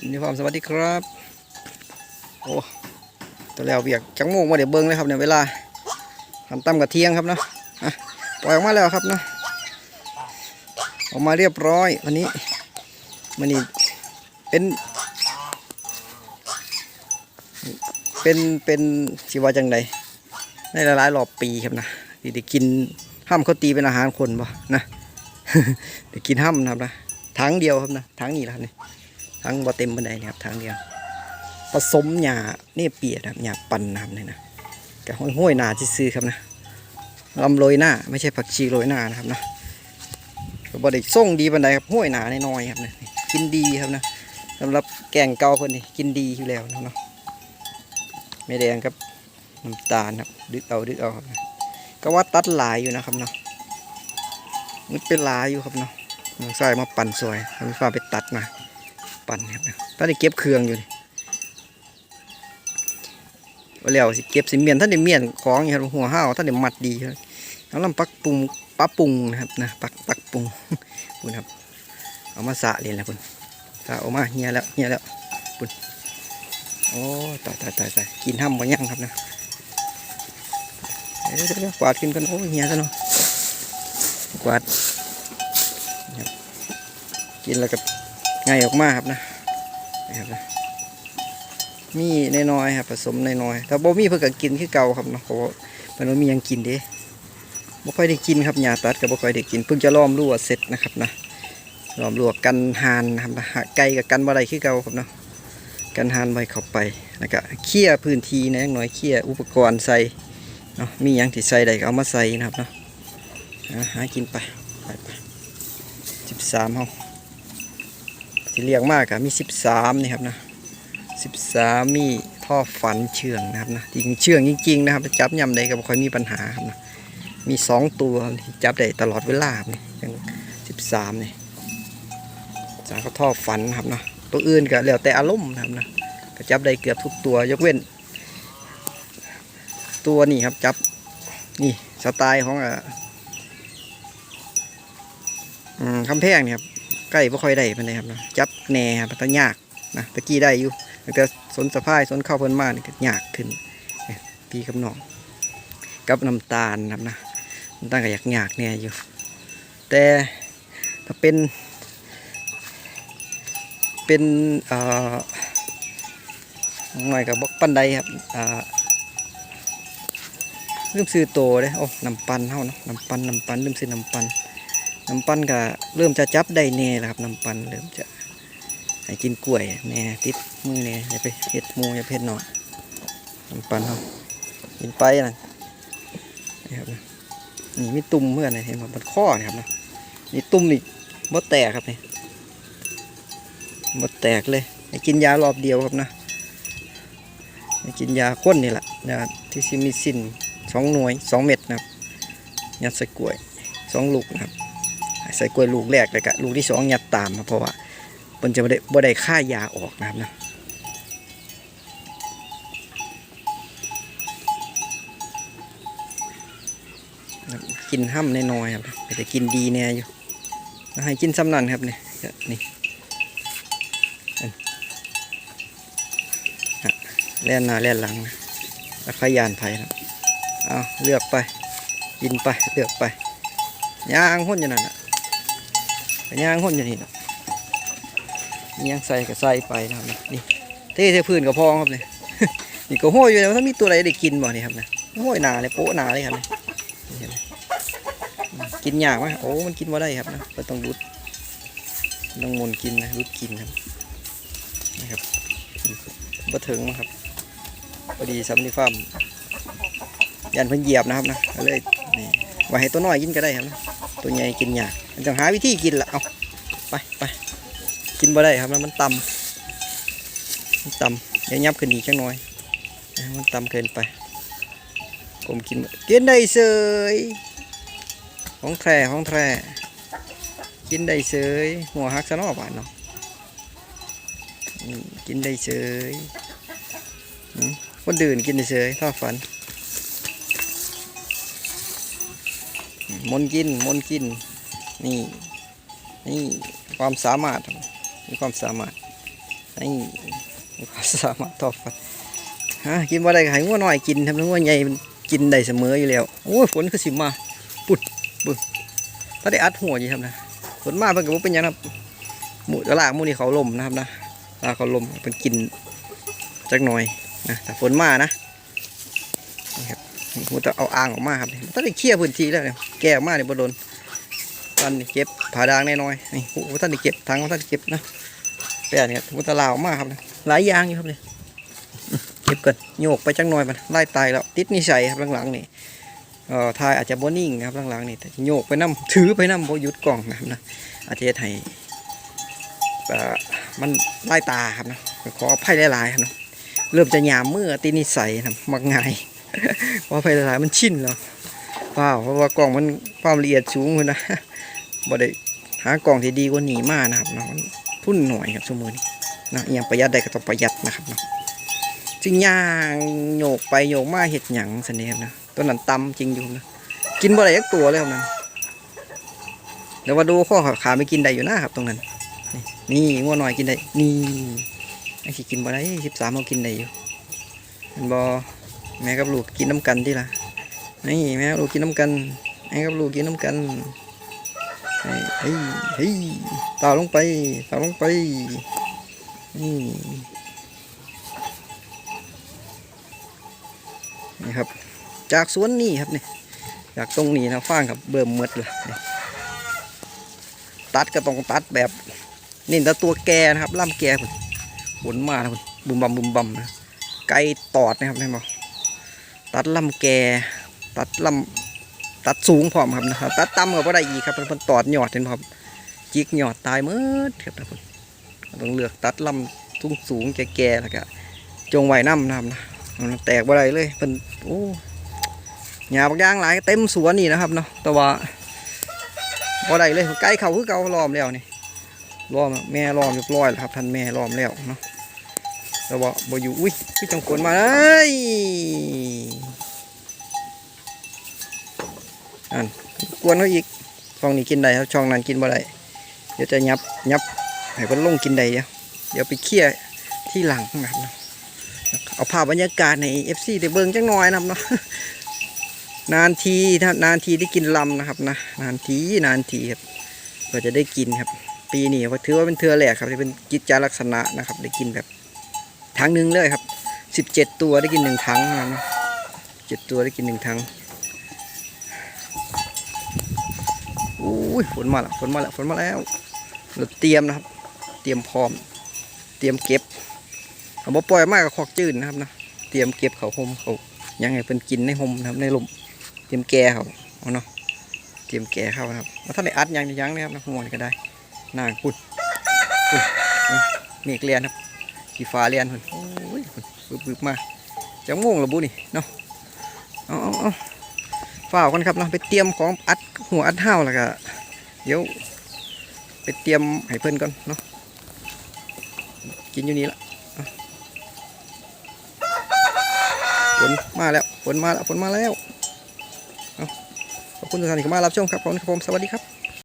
ยินดีความสวัสดีครับ โอ้ตัวแล้วเบียกจังโมงมาเดี๋ยวเบิ้งเลยครับเนี่ยเวลาทำตั้มกับเที่ยงครับเนาะปล่อยออกมาแล้วครับเนาะออกมาเรียบร้อยวันนี้มันนี่เป็น เป็นเป็นชีวาจังใดในหลายๆรอบปีครับนะที่ได้กินห้ามเขาตีเป็นอาหารคนบ่นะได้กินห้ามนะครับนะทั้งเดียวครับนะทั้งนี้ละนี่ ทั้งบ่เต็มบันไดนี่ครับทั้งเดียวผสมหญ้าเนี่ยเปียกนะครับหญ้าปั่นนะครับนี่นะกับห้วยๆหนาซื้อครับนะลำโรยหน้าไม่ใช่ผักชีโรยหน้านะครับนะก็บ่ได้ส่งดีบันไดครับห้วยหนาน้อยครับนะกินดีครับนะสำหรับแกงเกาเพิ่นนี่กินดีอยู่แล้วนะเนาะไม่แดงครับน้ำตาลครับดึกเอาดึกเอาครับก็ว่าตัดหลายอยู่นะครับเนาะมันเป็นหลายอยู่ครับเนาะน้องชายมาปั่นซอยทำฟ้าไปตัดมา ปั่นครับนะถ้าได้เก็บเครื่องอยู่นี่ว่าแล้วสิเก็บสิเมียนท่านได้เมียนของอยู่ครับหัวห้าวท่านได้มัดดีครับแล้วลำปักปรุงปลาปรุงนะครับนะปักปักปรุงปุ่นครับเอามาสะเลยแหละปุ่นสะออกมาเฮียแล้วเฮียแล้วโอ้ตายตายตายตายกินห้ำบ่ยังครับนะเดี๋ยวเดี๋ยวกวาดขึ้นกันโอ้เหียซะเนาะกวาดกินแล้วก็ ง่ายออกมาครับนะนะครับนะมีน้อยๆครับผสมน้อยๆถ้าบ่มีเพื่อก,กินคือเก่าครับเนาะเพราะมันบ่มียังกินเด้บ่ค่อยได้กินครับหญ้าตัดก็บ่ค่อยได้กินเพิ่งจะล้อมรั้วเสร็จนะครับนะล้อมรั้วกันหานนะครับนะไก่กับกันบ่ได้คือเก่าครับเนาะกันหานไว้เข้าไปแล้วก็เคลียพื้นที่นะอย่นอยเคลียอุปกรณ์ใส่เนาะมียังที่ใส่ได้ก็เอามาใส่นะครับเนาะหากินไปไปไปสิบสามเฮา ที่เรียกมากอะมีสิบสามนี่ครับนะสิบสามมีท่อฝันเชื่องนะครับนะจริงเชื่องจริงๆนะครับจับยำใดก็บ่ค่อยมีปัญหาครับนะมีสองตัวที่จับได้ตลอดเวลาครับนี่อย่างสิบสามนี่จากก็ท่อฝันครับนะตัวอื่นก็แล้วแต่อารมณ์นะครับนะก็จับได้เกือบทุกตัวยกเว้น ตัวนี้ครับจับนี่สไตล์ของอะอืมคำแพงเนี่ยครับ ใกล้ไม่ค่อยได้ปานใดครับนะจับแหน่ครับมันยากนะตะกี้ได้อยู่แต่สนสะพายสนเข้าเพิ่นมานี่ก็ยากขึ้นเนี่ยพี่กับน้องกับน้ำตาลนะครับนะน้ำตาลก็อยากยากเนี่ยอยู่ แต่ถ้าเป็น เป็นเอ่อหน่อยกับบกปันไดครับอ่าลืมซื้อโตเลยโอ้น้ำปันเท่านะน้ำปันน้ำปันลืมซื้อน้ำปัน น้ำปันก็เริ่มจะจับได้แน่แล้วครับน้ำปันเริ่มจะให้กินกล้วยแน่ติดมือแน่อย่าไปเห็ดมูอย่าเห็ดหน่อยน้ำปันเท่ากินไปนะนี่ครับนี่มีตุ่มเมื่อไหร่เห็นไหมมันข้อนะครับนะนี่ตุ่มนี่บ่แตกครับนี่หมดแตกเลยให้กินยารอบเดียวครับนะให้กินยาข้นนี่แหละนะครับที่ซิมีซินสองหน่วยสองเม็ดนะครับยัดใส่กล้วยสองลูกนะครับ ใส่กล้วยลูกแรกเลยกะลูกที่สองยัดตามมาเพราะว่ามันจะบ่ได้บ่ได้ค่ายาออกนะครับนะกินห้ำน้อยๆครับแต่กินดีแน่อยู่ให้กินซ้ำนั่นครับเนี่ยนี่แล่นหน้าแล่นหลังนะแล้วขยานไผ่นะเอาเลือกไปกินไปเลือกไปย่างหุ่นอยู่นั่นนะ ย่างหุ่นอยู่นี่นะมีย่างใส่ก็ใส่ไปนะครับนี่นี่เทเทพื้นกับพองครับเนี่ยนี่ก็ห้อยอยู่แล้วถ้ามีตัวอะไรได้กินบ่นี่ครับนะห้อยหนาเลยโป๊ะหนาเลยครับเนี่ยนี่เห็นหมกินยากไหมโอ้มันกินมาได้ครับนะก็ต้องรุดต้องมนกินนะรุดกินครับนะครับบ่ถึงมั้งครับพอดีซัมนี่ฟาร์มยันเพิ่นเหยียบนะครับนะก็เลยนี่ไว้ให้ตัวน้อยกินก็ได้ครับนะตัวใหญ่กินยาก มันต้องหาวิธีกินละเอาไปไปกินบ่ได้ครับนะมันต่ำมันต่ำเดี๋ยวยับขึ้นอีกจังหน่อยมันต่ำเกินไปผมกินกินได้เสยของแท้ของแท้กินได้เสยหัวหักซะนอบานเนาะกินได้เฉยคนดื่นกินได้เฉยท้อฝันมนกินมนกิน นี่นี่ความสามารถมีความสามารถนี่ความสามารถต่อฟันฮะกินบ่ได้ก็ให้งัวน้อยกินทำให้งัวใหญ่กินได้เสมออยู่แล้วโอ้ยฝนคือสิมาปุดบึ้งถ้าได้อัดหัวอยู่ครับนะฝนมาเพิ่นก็บ่เป็นหยังนะครับหมูตลาดหมูนี่เขาลมนะครับนะลาเขาลมเพิ่นกินจักหน่อยนะแต่ฝนมานะนี่ครับหมูจะเอาอ่างออกมาครับนี่ถ้าได้เคลียร์พื้นที่แล้วเนี่ยแก้ออกมาเนี่ยบ่โดน ตอนนี้เก็บผาดางแน่นอยนี่โอ้ท่านได้เก็บทางท่านได้เก็บนะแปดเนี่ยมุตะลาวมากครับหลายอย่างอยู่ครับเนี่ยเก็บกันโยกไปจังหน่อยมันไล่ตายแล้วติดนิสัยครับหลังๆนี่เอ่อทายอาจจะบ่นิ่งครับหลังๆนี่แต่โยกไปน้ำถือไปน้ำบ่หยุดกล่องนะครับนะอาจจะเฮ็ดให้เอ่อมันไล่ตาครับนะขออภัยหลายๆครับเนาะเริ่มจะหยามเมื่อติดนิสัยนะมักง่ายขออภัยหลายๆมันชินแล้วเปล่าเพราะว่ากล่องมันความละเอียดสูงเลยนะ บ่ได้หากล่องที่ดีกว่านี้มากนะครับเนาะทุนหน่อยครับชั่วโมงนี้นะอย่างประหยัดได้ก็ต้องประหยัดนะครับเนาะจึงย่างโยกไปโยกมาเห็ดหยังสันเนครับนะตัวนั้นตำจริงอยู่นะกินบ่ได้ยักตัวเลยครับนะเดี๋ยวว่าดูข้อขาไม่กินได้อยู่นะครับ ตรงนั้นนี่นี่งัวหน่อยกินได้นี่ไอ้ที่กินบ่ได้สิบสามเขากินได้อยู่เห็นบ่แม่กับลูกกินน้ำกันที่ละนี่แม่กับลูกกินน้ำกันแม่กับลูกกินน้ำกัน เฮ้ยเฮ้ยต่อลงไปต่อลงไปนี่นี่ครับ จากสวนนี่ครับนี่จากตรงนี้นะฟางครับเบิ่มหมดเลยตัดก็ต้องตัดแบบนี่แต่ตัวแกนะครับล่ำแกพุ่นหมุนมานะพุ่นบุมบัมบุมบัมนะไก่ตอดนะครับเห็นบ่ตัดล่ำแกตัดล่ำ ตัดสูงพร้อมครับนะครับ ตัดต่ำก็บ่ได้อีกครับเพิ่นตอดหยอดเห็นครับจิกหยอดตายหมืดครับนะเพิ่นต้องเลือกตัดลำสูงสูงแก่ๆแล้วก็จงไว้น้ำนะครับนะมันแตกบ่ได้เลยเพิ่นโอ้หญ้าบักย่างหลายเต็มสวนนี่นะครับเนาะแต่ว่าบ่ได้เลยใกล้เขาคือเก่าล้อมแล้วนี่ล้อมแม่ล้อมเรียบร้อยแล้วครับท่านแม่ล้อมแล้วเนาะแต่ว่าบ่อยู่อุ้ยคือจังกวนมาเลย อ้ยกวนเขาอีกช่องนี้กินได้ครับช่องนั้นกินบ่ได้เดี๋ยวจะยับยับให้เพิ่นลงกินได้เดี๋ยวเดี๋ยวไปเคลียที่หลังนะครับเอาภาพบรรยากาศใน FC ได้เบิ่งจังหน่อยนะครับเนาะนานทีนานทีได้กินลำนะครับนะนานทีนานทีครับก็จะได้กินครับ ปีนี้ว่าถือว่าเป็นเทือแหลกครับที่เป็นกิจจาลักษณะนะครับ ได้กินแบบทั้งหนึ่งเลยครับสิบเจ็ดตัวได้กินหนึ่งทั้งนะเจ็ดตัวได้กินหนึ่งทั้ง อุ้ยฝนมาแล้วฝนมาแล้วฝนมาแล้วเราเตรียมนะครับ เตรียมพร้อม เตรียมเก็บเอาบ่ปล่อยมากกับคอกจืดนะครับนะเตรียมเก็บเขาห่มเขายังไงเพิ่นกินในห่มนะครับในลมเตรียมแก่เขาเอาเนาะเตรียมแก่เขานะครับว่าถ้าได้อัดยังยังนะครับนะหัวนก็ได้นางปุ่นเมฆเรียนครับขี่ฟ้าเรียนพุ่นโอ้ยพุ่นบึบบึบมาจะง่วงหรือบุนี่เนาะเอาเอาเอา ฝ้าวกันครับเนาะไปเตรียมของอัดหัวอัดห้าวแล้วก็เดี๋ยวไปเตรียมให้เพื่อนก่อนเนาะกินอยู่นี่ละฝนมาแล้วฝนมาแล้วฝนมาแล้วเอาขอบคุณทุกท่านที่เข้ามารับชมครับผมครับผมสวัสดีครับ